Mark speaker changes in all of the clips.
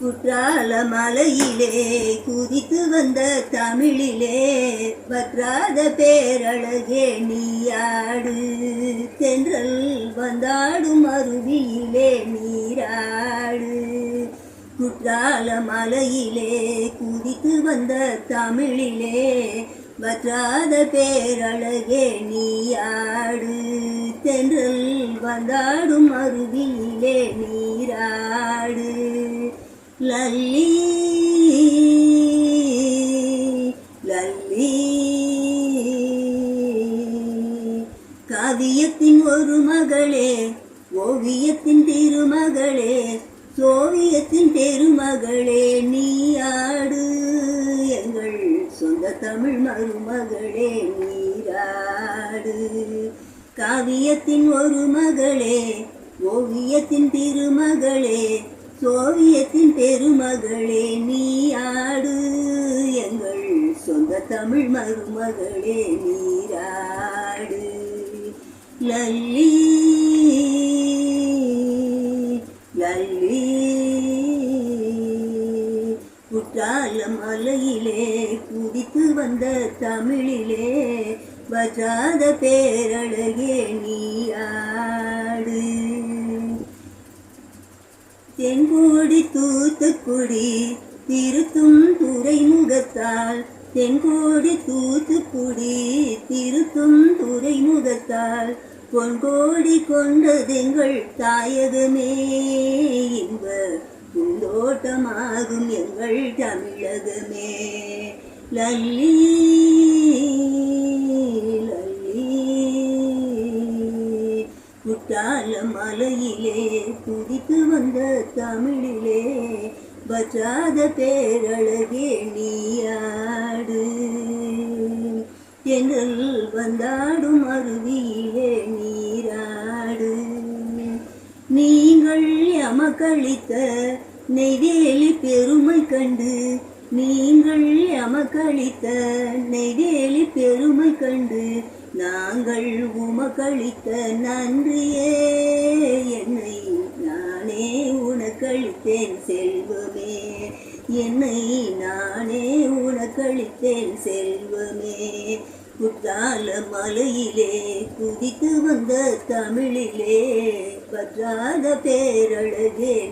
Speaker 1: குற்றால மலையிலே குதித்து வந்த தமிழிலே வற்றாத பேரழகே நீயாடு. தென்றல் வந்தாடும் அருவியிலே நீராடு. குற்றால மலையிலே குதித்து வந்த தமிழிலே வற்றாத பேரழகே நீயாடு. தென்றல் வந்தாடும் அருவியிலே நீராடு. லல்லி லல்லி. காவியத்தின் ஒரு மகளே ஓவியத்தின் திருமகளே சோவியத்தின் பெருமகளே நீ ஆடு. எங்கள் சொந்த தமிழ் மருமகளே நீராடு. காவியத்தின் ஒரு மகளே ஓவியத்தின் திருமகளே சோவியத்தின் பெருமகளே நீ ஆடு. எங்கள் சொந்த தமிழ் மருமகளே நீராடு. லல்லி லல்லி குற்றால மலையிலே குதித்து வந்த தமிழிலே வற்றாத பேரழகே நீ ஆடு. தென்கோடி தூத்துக்குடி திருத்தும் துறைமுகத்தால். தென்கோடி தூத்துக்குடி திருத்தும் துறைமுகத்தால். பொன்கோடி கொண்டதெங்கள் தாயகமே இன்ப பூந்தோட்டமாகும் எங்கள் தமிழகமே. லல்லி லல்லி மலையிலே குதித்து வந்த தமிழிலே வற்றாத பேரழகே நீயாடு. தென்றல் வந்தாடும் அருவியிலே நீராடு. நீங்கள் எமக்களித்த நெய்வேலி பெருமை கண்டு நீங்கள் எமக்களித்த நெய்வேலி பெருமை கண்டு நாங்கள் உமக்களித்த நன்றியே. என்னை நானே உனக்களித்தேன் செல்வமே. என்னை நானே உனக்களித்தேன் செல்வமே. குற்றால மலையிலே குதித்து வந்த தமிழிலே பற்றாத பேரழகே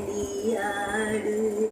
Speaker 1: ஆடு